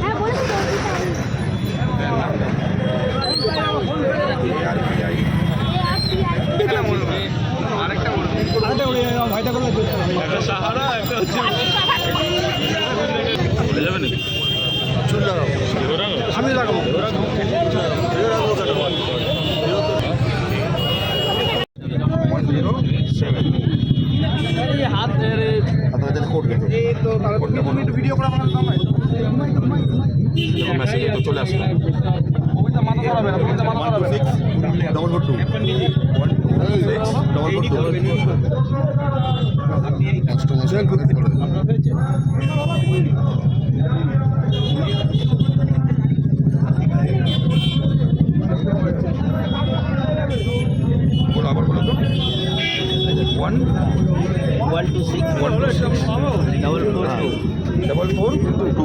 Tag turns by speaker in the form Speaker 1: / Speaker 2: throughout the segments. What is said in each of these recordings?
Speaker 1: হ্যাঁ
Speaker 2: double four two বলো আবার বলো তো one
Speaker 3: one two six
Speaker 2: one two six
Speaker 3: double four two
Speaker 2: double four two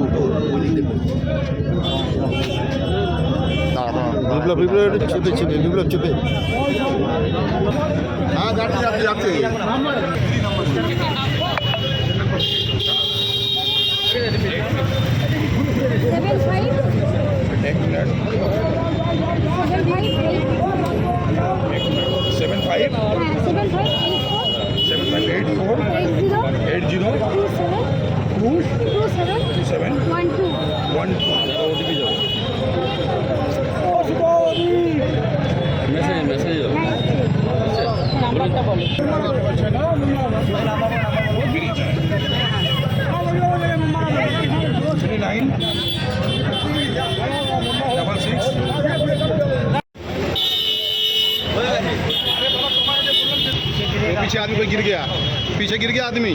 Speaker 4: Biplab Biplab একটু চেপে চেপে বিপ্লব চেপে হ্যাঁ যাচ্ছে যাচ্ছে যাচ্ছে।
Speaker 5: Seven five
Speaker 2: seven five eight four
Speaker 5: eight zero
Speaker 2: eight zero
Speaker 5: two seven two seven
Speaker 2: two seven
Speaker 5: one two
Speaker 2: one two OTP যাবে
Speaker 3: message message
Speaker 5: নাম্বারটা বলো
Speaker 2: थ्री नाइन डबल सिक्स
Speaker 4: वो पीछे आदमी कोई गिर गया पीछे गिर गया आदमी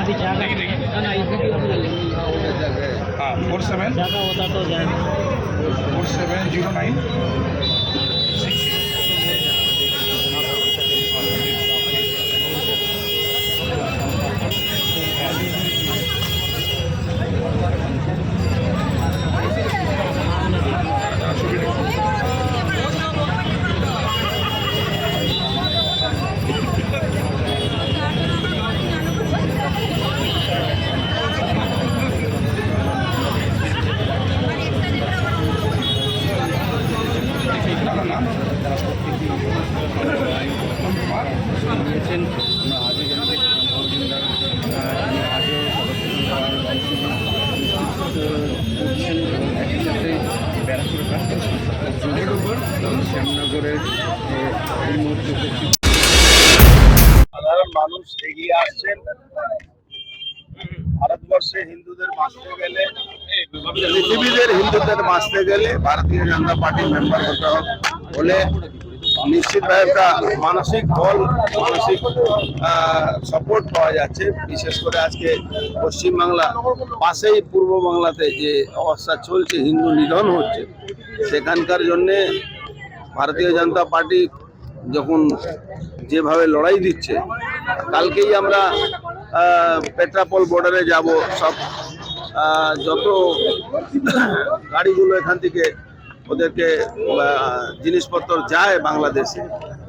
Speaker 3: अभी जाएगा ना ना इसी के
Speaker 2: हाँ फोर सेवन
Speaker 3: जाएगा होता तो जाएगा
Speaker 2: फोर सेवन जीरो नाइन
Speaker 4: দিয়েছেন আমরা মজুমদার আজও একই সাথে ব্যারাকপুর শ্যামনগরের এই মুহূর্তে
Speaker 1: সাধারণ মানুষ এগিয়ে আসছেন। ভারতবর্ষে হিন্দুদের বাঁচতে গেলে, পৃথিবীদের হিন্দুদের বাঁচতে গেলে ভারতীয় জনতা পার্টির মেম্বার হতে হবে। হলে নিশ্চিতভাবে একটা মানসিক বল, মানসিক সাপোর্ট পাওয়া যাচ্ছে। বিশেষ করে আজকে পশ্চিমবাংলা, পাশেই পূর্ব বাংলাতে যে অবস্থা চলছে, হিন্দু নিধন হচ্ছে, সেখানকার জন্যে ভারতীয় জনতা পার্টি যখন যেভাবে লড়াই দিচ্ছে, কালকেই আমরা পেট্রাপোল বর্ডারে যাব, সব যত গাড়িগুলো এখান থেকে ওদেরকে জিনিসপত্র যায় বাংলাদেশে।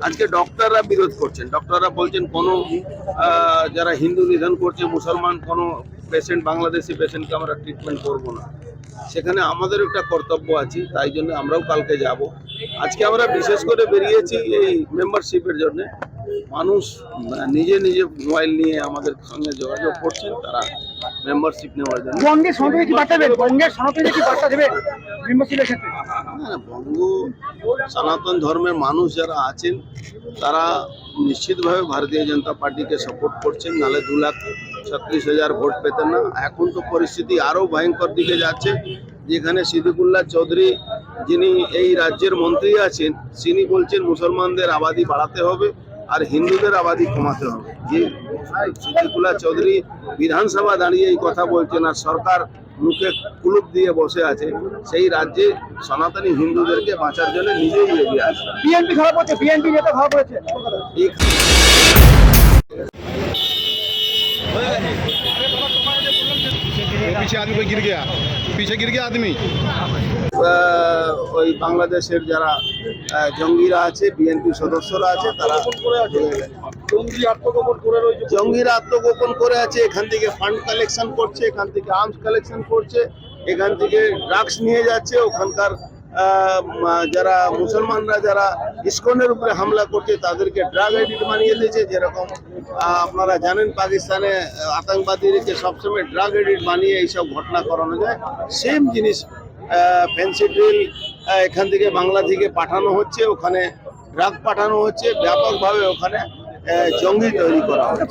Speaker 1: আজকে ডক্টররা বিরোধ করছেন। ডক্টররা বলছেন কোনো যারা হিন্দু নিধন করছে, মুসলমান, কোনো পেশেন্ট বাংলাদেশি পেশেন্টকে আমরা ট্রিটমেন্ট করব না। সেখানে আমাদের একটা কর্তব্য আছে, তাই জন্য আমরাও কালকে যাব। আজকে আমরা বিশেষ করে বেরিয়েছি এই মেম্বারশিপের জন্য। মানুষ নিজে নিজে মোবাইল নিয়ে আমাদের সঙ্গে যোগাযোগ করছেন তারা মেম্বারশিপ নেওয়ার জন্য।
Speaker 6: বঙ্গের সনাতনী কি বার্তা দেবেন বঙ্গের সনাতনী কি বার্তা দেবেন মেম্বারশিপের ক্ষেত্রে?
Speaker 1: বঙ্গ সনাতন ধর্মের মানুষ যারা আছেন তারা নিশ্চিতভাবে ভারতীয় জনতা পার্টিকে সাপোর্ট করছেন নালে দু লাখ ছত্রিশ হাজার ভোট পেতেন না। এখন তো পরিস্থিতি আরও ভয়ঙ্কর দিকে যাচ্ছে। যেখানে সিদ্দিকুল্লাহ চৌধুরী যিনি এই রাজ্যের মন্ত্রী আছেন তিনি বলছেন মুসলমানদের আবাদি বাড়াতে হবে। আর হিন্দুদের আবাদি কমাতে হবে যে সিদ্দিকুল্লাহ চৌধুরী বিধানসভা দাঁড়িয়ে এই কথা বলছেন আর সরকার মুখে কুলুপ দিয়ে বসে আছে সেই রাজ্যে সনাতনী হিন্দুদেরকে বাঁচার জন্য নিজেই এগিয়ে আসবে
Speaker 6: বিএনপি খারাপ হচ্ছে বিএনপি নেতা খারাপ হয়েছে
Speaker 1: এই
Speaker 2: वो पीछे आदमी कोई गिर गया पीछे गिर गया आदमी
Speaker 1: আহ, ওই বাংলাদেশের যারা আহ, জঙ্গিরা আছে বিএনপি সদস্যরা আছে তারা জঙ্গিরা আত্মগোপন করে আছে এখান থেকে ফান্ড কালেকশন করছে এখান থেকে আর্মস কালেকশন করছে এখান থেকে ড্রাগস নিয়ে যাচ্ছে ওখানকার যারা মুসলমানরা যারা ইস্কনের উপরে হামলা করছে তাদেরকে ড্রাগ এডিট বানিয়ে দিয়েছে যেরকম আপনারা জানেন পাকিস্তানে আতঙ্কবাদীদেরকে সবসময় ড্রাগ এডিট বানিয়ে এইসব ঘটনা করানো যায়। সেম জিনিস ফেন্সি ড্রিল এখান থেকে বাংলা থেকে পাঠানো হচ্ছে ওখানে ড্রাগ পাঠানো হচ্ছে ব্যাপকভাবে ওখানে জঙ্গি তৈরি করা হচ্ছে।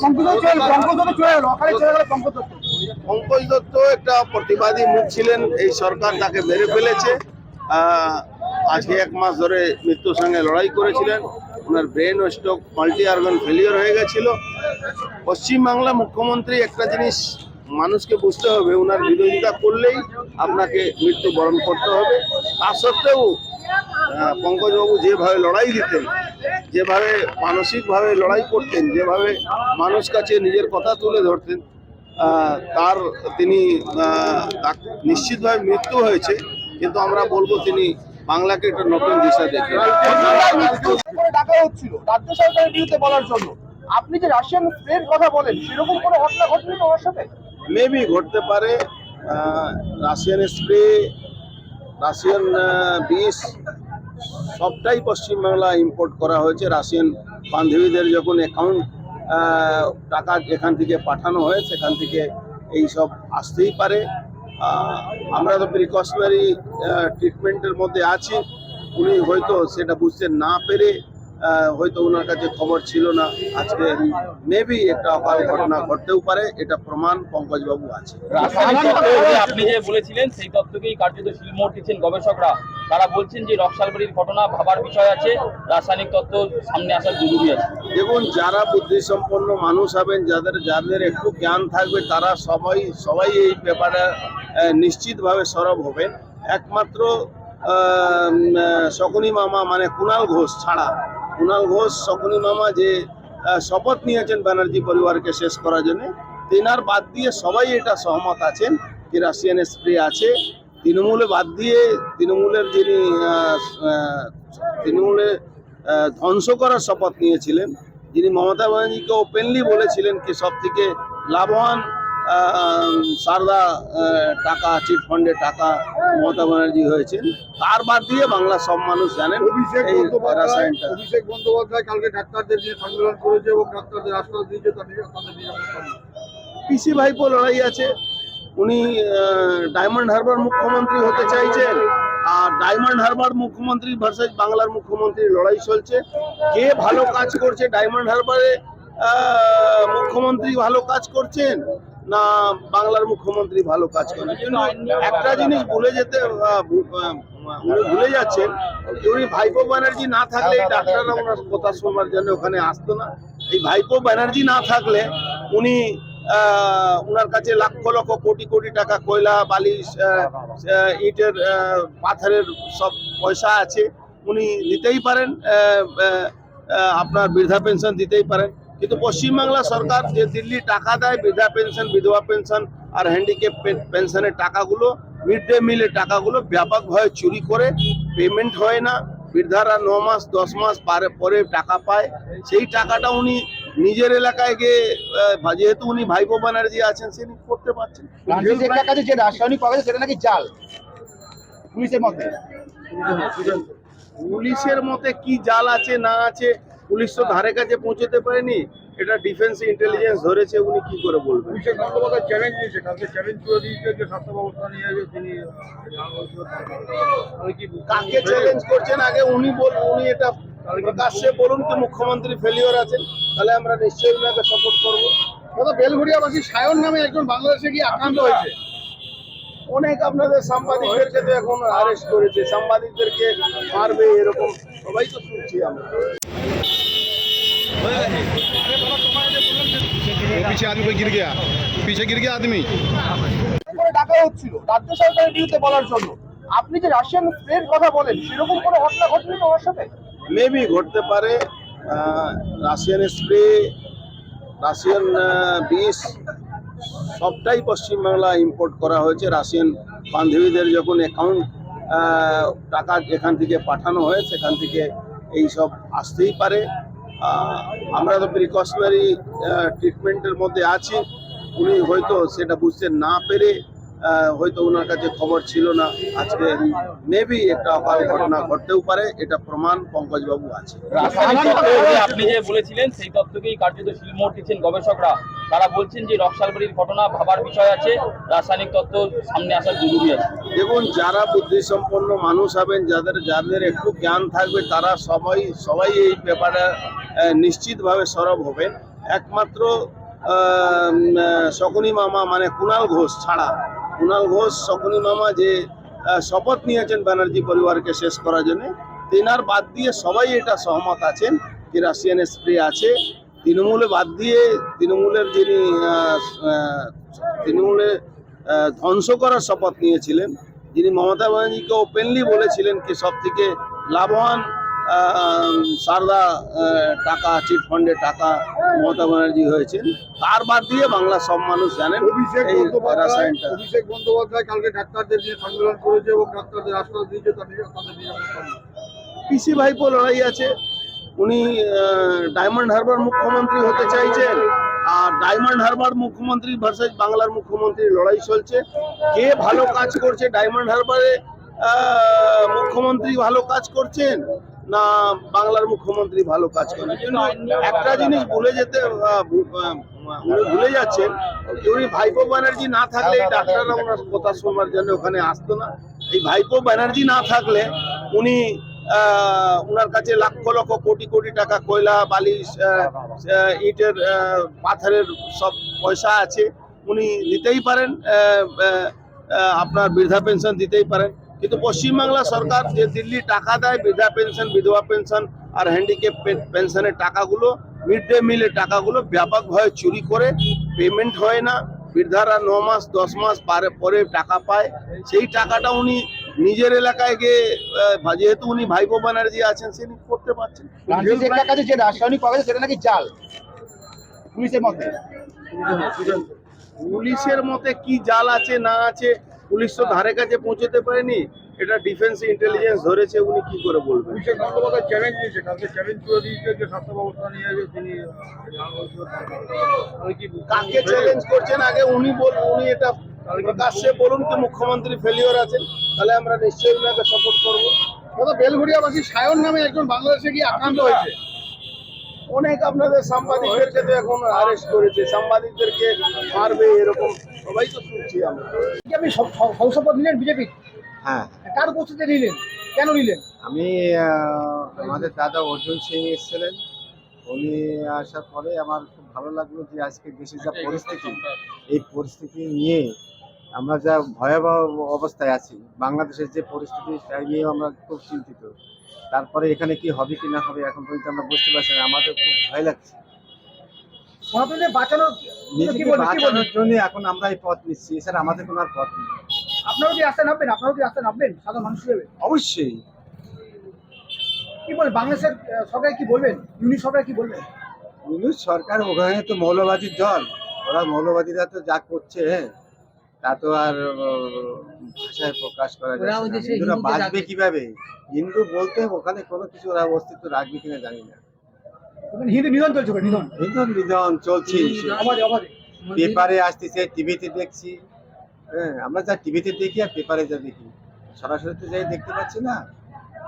Speaker 6: পঙ্কজ দত্ত
Speaker 1: একটা প্রতিবাদী মুখ ছিলেন এই সরকার তাকে মেরে ফেলেছে। আজকে এক মাস ধরে মৃত্যুর সঙ্গে লড়াই করেছিলেন। ওনার ব্রেন ও স্ট্রোক মাল্টি অর্গান ফেলিওর হয়ে গেছিল। পশ্চিমবাংলা মুখ্যমন্ত্রী একটা জিনিস মানুষকে বুঝতে হবে ওনার বিরোধিতা করলেই আপনাকে মৃত্যু বরণ করতে হবে। তা সত্ত্বেও পঙ্কজবাবু যেভাবে লড়াই দিতেন যেভাবে মানসিকভাবে লড়াই করতেন যেভাবে মানুষ কাছে নিজের কথা তুলে ধরতেন তার তিনি নিশ্চিতভাবে মৃত্যু হয়েছে। কিন্তু আমরা বলব তিনি বাংলাকে একটা নতুন দিশা দেখেন
Speaker 6: ডাকা হচ্ছিল রাজ্য সরকারের বিরুদ্ধে বলার জন্য। আপনি যে রাশিয়ান স্প্রের কথা বলেন সেরকম কোনো ঘটনা ঘটেনি তো ওর সাথে?
Speaker 1: মেবি ঘটতে পারে রাশিয়ান স্প্রে, রাশিয়ান বিষ, সবটাই পশ্চিমবাংলা ইম্পোর্ট করা হয়েছে। রাশিয়ান বান্ধবীদের যখন অ্যাকাউন্ট টাকা এখান থেকে পাঠানো হয়, সেখান থেকে এই সব আসতেই পারে। আমরা তো প্রিকশনারি ট্রিটমেন্টের মধ্যে আছি। উনি হয়তো সেটা বুঝতে না পেরে হয়তো ওনার কাছে খবর ছিল না। আজকে মেবি একটা অকাল ঘটনা ঘটতেও পারে এটা প্রমাণ পঙ্কজবাবু আছে।
Speaker 7: আপনি যে বলেছিলেন সেই তত্ত্বকেই কার্যত শিলমোহর দিচ্ছেন গবেষকরা। তারা বলছেন যে নকশালবাড়ির ঘটনা ভাবার বিষয় আছে রাসায়নিক তত্ত্ব সামনে আসার জরুরি আছে।
Speaker 1: দেখুন যারা বুদ্ধিসম্পন্ন মানুষ হবেন যাদের যাদের একটু জ্ঞান থাকবে তারা সবাই সবাই এই ব্যাপারে নিশ্চিতভাবে সরব হবেন। একমাত্র আহ, শকুনি মামা মানে কুণাল ঘোষ ছাড়া কুণাল ঘোষ, শকুনি মামা যে শপথ নিয়েছেন ব্যানার্জি পরিবারকে শেষ করার জন্য, তেনার বাদ দিয়ে সবাই এটা সহমত আছেন যে রাশিয়ান স্প্রে আছে। তৃণমূলে বাদ দিয়ে তৃণমূলের যিনি তৃণমূলে ধ্বংস করার শপথ নিয়েছিলেন, যিনি মমতা ব্যানার্জিকে ওপেনলি বলেছিলেন কি সব থেকে লাভবান সারদা টাকা চিট ফান্ডে টাকা মমতা ব্যানার্জি হয়েছেন। তার বাদ দিয়ে বাংলা সব মানুষ জানেন
Speaker 2: অভিষেক বন্দ্যোপাধ্যায় অভিষেক বন্দ্যোপাধ্যায় কালকে ডাক্তারদের নিয়ে সম্মেলন করেছে এবং ডাক্তারদের আশ্বাস দিয়েছে।
Speaker 1: পিসি ভাইপো লড়াই আছে। উনি ডায়মন্ড হারবার মুখ্যমন্ত্রী হতে চাইছেন আর ডায়মন্ড হারবার মুখ্যমন্ত্রী ভার্সেস বাংলার মুখ্যমন্ত্রী লড়াই চলছে। কে ভালো কাজ করছে? ডায়মন্ড হারবারে মুখ্যমন্ত্রী ভালো কাজ করছেন? না বাংলার মুখ্যমন্ত্রী ভালো কাজ কিন্তু একটা জিনিস ভুলে যেতে উনি ভুলে যাচ্ছেন উনি ভাইপো ব্যানার্জি না থাকলে এই ডাক্তাররা ওনার কথা শোনার জন্য ওখানে আসতো না। এই ভাইপো ব্যানার্জি না থাকলে উনি আহ, ওনার কাছে লক্ষ লক্ষ কোটি কোটি টাকা কয়লা বালি ইটের পাথরের সব পয়সা আছে। উনি দিতেই পারেন আপনার বৃদ্ধা পেনশন দিতেই পারেন। কিন্তু পশ্চিমবাংলা সরকার যে দিল্লি টাকা দেয় বৃদ্ধা পেনশন বিধবা পেনশন আর হ্যান্ডিক্যাপ পেনশনের টাকাগুলো মিড ডে মিলের টাকাগুলো ব্যাপকভাবে চুরি করে পেমেন্ট হয় না। বৃদ্ধারা ন মাস দশ মাস পারে পরে টাকা পায়। সেই টাকাটা উনি নিজের এলাকায় গিয়ে যেহেতু উনি ভাইপো ব্যানার্জি আছেন তিনি করতে পারছেন
Speaker 6: যে রাসায়নিক পাওয়া সেটা নাকি জাল? পুলিশের মতে।
Speaker 1: পুলিশের মতে কি জাল আছে না আছে পুলিশ তো ধারে কাছে পৌঁছতে পারেনি। এটা ডিফেন্স ইন্টেলিজেন্স ধরেছে উনি কি করে বলবেন?
Speaker 2: অভিষেক বন্দ্যোপাধ্যায় চ্যালেঞ্জ দিয়েছে কালকে চ্যালেঞ্জ করে দিয়েছে যে স্বাস্থ্য ব্যবস্থা নিয়ে তিনি
Speaker 1: কাকে চ্যালেঞ্জ করছেন? আগে উনি বল উনি এটা প্রকাশ্যে বলুন কি মুখ্যমন্ত্রী ফেলিওর আছেন? তাহলে আমরা নিশ্চয়ই ওনাকে সাপোর্ট করব।
Speaker 6: বেলঘড়িয়াবাসী সায়ন নামে একজন বাংলাদেশে গিয়ে আক্রান্ত হয়েছে।
Speaker 1: অনেক আপনাদের সাংবাদিকদেরকে তো এখন অ্যারেস্ট করেছে সাংবাদিকদেরকে মারবে এরকম সবাই তো শুনছি আমরা
Speaker 2: वो पीछे आदमी कोई गिर गया पीछे गिर गया आदमी
Speaker 6: করে ডাকা হচ্ছিল রাজ্য সরকারের বিরুদ্ধে বলার জন্য আপনি যে রাশিয়ান স্প্রের কথা বলেন সেরকম কোনো ঘটনা ঘটেনি তো ওর সাথে
Speaker 1: মেবি ঘটতে পারে আহ, রাশিয়ান স্প্রে রাশিয়ান আহ, বিষ সবটাই পশ্চিমবাংলা ইম্পোর্ট করা হয়েছে। রাশিয়ান বান্ধবীদের যখন অ্যাকাউন্ট টাকা এখান থেকে পাঠানো হয়, সেখান থেকে এই সব আসতেই পারে। আমরা তো প্রিকশনারি ট্রিটমেন্টের মধ্যে আছি। উনি হয়তো সেটা বুঝতে না পেরে হয়তো ওনার কাছে খবর ছিল না। আজকে মেবি একটা অকাল ঘটনা ঘটতেও পারে এটা প্রমাণ পঙ্কজবাবু আছে।
Speaker 7: আপনি যে বলেছিলেন সেই তত্ত্বকেই কার্যত দিচ্ছেন গবেষকরা। তারা বলছেন যে নকশালবাড়ির ঘটনা ভাবার বিষয় আছে রাসায়নিক তত্ত্ব সামনে আসার জরুরি আছে।
Speaker 1: দেখুন যারা বুদ্ধিসম্পন্ন মানুষ হবেন যাদের যাদের একটু জ্ঞান থাকবে তারা সবাই সবাই এই ব্যাপারে নিশ্চিতভাবে সরব হবেন। একমাত্র আহ, শকুনি মামা মানে কুণাল ঘোষ ছাড়া কুণাল ঘোষ, শকুনি মামা যে শপথ নিয়েছেন ব্যানার্জি পরিবারকে শেষ করার জন্য, তেনার বাদ দিয়ে সবাই এটা সহমত আছেন যে রাশিয়ান স্প্রে আছে। তৃণমূলে বাদ দিয়ে তৃণমূলের যিনি তৃণমূলে ধ্বংস করার শপথ নিয়েছিলেন, যিনি মমতা ব্যানার্জিকে ওপেনলি বলেছিলেন কি সব থেকে লাভবান সারদা টাকা, চিট ফান্ডে টাকা মমতা ব্যানার্জি হয়েছেন তার বাদ দিয়ে বাংলা সব মানুষ জানেন
Speaker 2: অভিষেক বন্দ্যোপাধ্যায় অভিষেক বন্দ্যোপাধ্যায় কালকে ডাক্তারদের নিয়ে সম্মেলন করেছে এবং ডাক্তারদের আশ্বাস দিয়েছে।
Speaker 1: পিসি ভাইপো লড়াই আছে উনি ডায়মন্ড হারবার মুখ্যমন্ত্রী হতে চাইছেন আর ডায়মন্ড হারবার মুখ্যমন্ত্রী ভার্সেস বাংলার মুখ্যমন্ত্রী লড়াই চলছে। কে ভালো কাজ করছে ডায়মন্ড হারবারে মুখ্যমন্ত্রী ভালো কাজ করছেন? না বাংলার মুখ্যমন্ত্রী ভালো কাজ কিন্তু একটা জিনিস ভুলে যেতে উনি ভুলে যাচ্ছেন উনি ভাইপো ব্যানার্জি না থাকলে এই ডাক্তাররা ওনার কথা শোনার জন্য ওখানে আসতো না। এই ভাইপো ব্যানার্জি না থাকলে উনি ওনার কাছে লক্ষ লক্ষ, কোটি কোটি টাকা কয়লা বালি ইটের পাথরের সব পয়সা আছে। উনি দিতেই পারেন আপনার বৃদ্ধা পেনশন দিতেই পারেন। কিন্তু পশ্চিমবাংলা সরকার যে দিল্লি টাকা দেয় বৃদ্ধা পেনশন বিধবা পেনশন আর হ্যান্ডিক্যাপ পেনশনের টাকাগুলো মিড ডে মিলের টাকাগুলো ব্যাপকভাবে চুরি করে পেমেন্ট হয় না। বৃদ্ধারা ন মাস দশ মাস পারে পরে টাকা পায়। সেই টাকাটা উনি নিজের এলাকায় গিয়ে যেহেতু উনি ভাইপো ব্যানার্জি আছেন তিনি করতে পারছেন
Speaker 6: কাছে যে রাসায়নিক পাওয়া সেটা নাকি জাল? পুলিশের মতে।
Speaker 1: পুলিশের মতে কি জাল আছে না আছে পুলিশ তো ধারে কাছে পৌঁছতে পারেনি। এটা ডিফেন্স ইন্টেলিজেন্স ধরেছে উনি কি করে বলবেন?
Speaker 2: অভিষেক বন্দ্যোপাধ্যায় চ্যালেঞ্জ দিয়েছে কালকে চ্যালেঞ্জ করে দিয়েছে যে স্বাস্থ্য ব্যবস্থা নিয়ে যে তিনি
Speaker 1: কাকে চ্যালেঞ্জ করছেন? আগে উনি বল উনি এটা প্রকাশ্যে বলুন কি মুখ্যমন্ত্রী ফেলিওর আছেন তাহলে আমরা নিশ্চয়ই ওনাকে সাপোর্ট করব।
Speaker 2: দাদা বেলঘড়িয়াবাসী সায়ন নামে একজন বাংলাদেশে গিয়ে আক্রান্ত হয়েছে।
Speaker 1: অনেক আপনাদের সাংবাদিকদেরকে তো এখন অ্যারেস্ট করেছে সাংবাদিকদেরকে মারবে এরকম সবাই তো শুনছি আমরা।
Speaker 6: আপনি সংসদ নিলেন বিজেপি?
Speaker 8: হ্যাঁ।
Speaker 6: কার উপস্থিতি নিলেন? কেন নিলেন?
Speaker 8: আমি আহ, আমাদের দাদা অর্জুন সিং এসেছিলেন। উনি আসার পরে আমার খুব ভালো লাগল যে আজকে দেশের যা পরিস্থিতি এই পরিস্থিতি নিয়ে আমরা যা ভয়াবহ অবস্থায় আছি বাংলাদেশের যে পরিস্থিতি সেটা নিয়ে আমরা খুব চিন্তিত। তারপরে এখানে কি হবে কি না হবে এখন পর্যন্ত আমরা বুঝতে পারছি না আমাদের খুব ভয় লাগছে।
Speaker 6: বাঁচানোর
Speaker 8: নিজেকে বাঁচানোর জন্য এখন আমরা এই পথ নিচ্ছি। এছাড়া আমাদের কোনো আর পথ নেই।
Speaker 6: আপনারাও কি রাস্তায় নামবেন? আপনারাও কি রাস্তায় নামবেন? সাধারণ মানুষ হিসেবে?
Speaker 8: অবশ্যই।
Speaker 6: কি বলবেন বাংলাদেশের সরকার কি বলবেন? ইউনিট সরকার কি বলবেন?
Speaker 8: সরকার ওখানে তো মৌলবাদীর দল। ওরা মৌলবাদীরা তো যা করছে হ্যাঁ, তা তো আর ভাষায় প্রকাশ করা
Speaker 3: যায়।
Speaker 8: হিন্দুরা বাঁচবে কীভাবে? হিন্দু বলতে ওখানে কোনো কিছু ওরা অস্তিত্ব রাখবে কিনা জানি না।
Speaker 6: হিন্দু নিধন চলছে নিধন।
Speaker 8: চলছে।
Speaker 6: অবাধে অবাধে
Speaker 8: পেপারে আসতেছে টিভিতে দেখছি। হ্যাঁ আমরা যা টিভিতে দেখি আর পেপারে যা দেখি। সরাসরি তো যাই দেখতে পাচ্ছি না।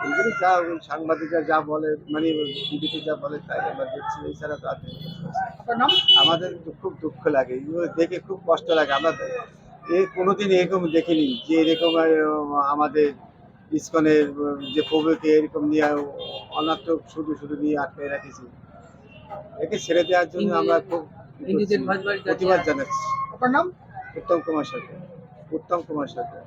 Speaker 8: এইগুলো যা সাংবাদিকরা যা বলে মানে টিভিতে যা বলে তাই আমরা দেখছি। এছাড়া তো আর আমাদের তো খুব দুঃখ লাগে। এগুলো দেখে খুব কষ্ট লাগে। আমরা এ কোনোদিন এরকম দেখিনি যে এরকম আমাদের ইস্কনের যে প্রভুকে এরকম নিয়ে অনাত্মক শুধু শুধু নিয়ে আটকে রেখেছি। একে ছেড়ে দেওয়ার জন্য আমরা খুব। প্রতিবাদ জানাচ্ছি।
Speaker 6: আপনার নাম?
Speaker 8: উত্তম কুমার সরকার। উত্তম কুমার সরকার।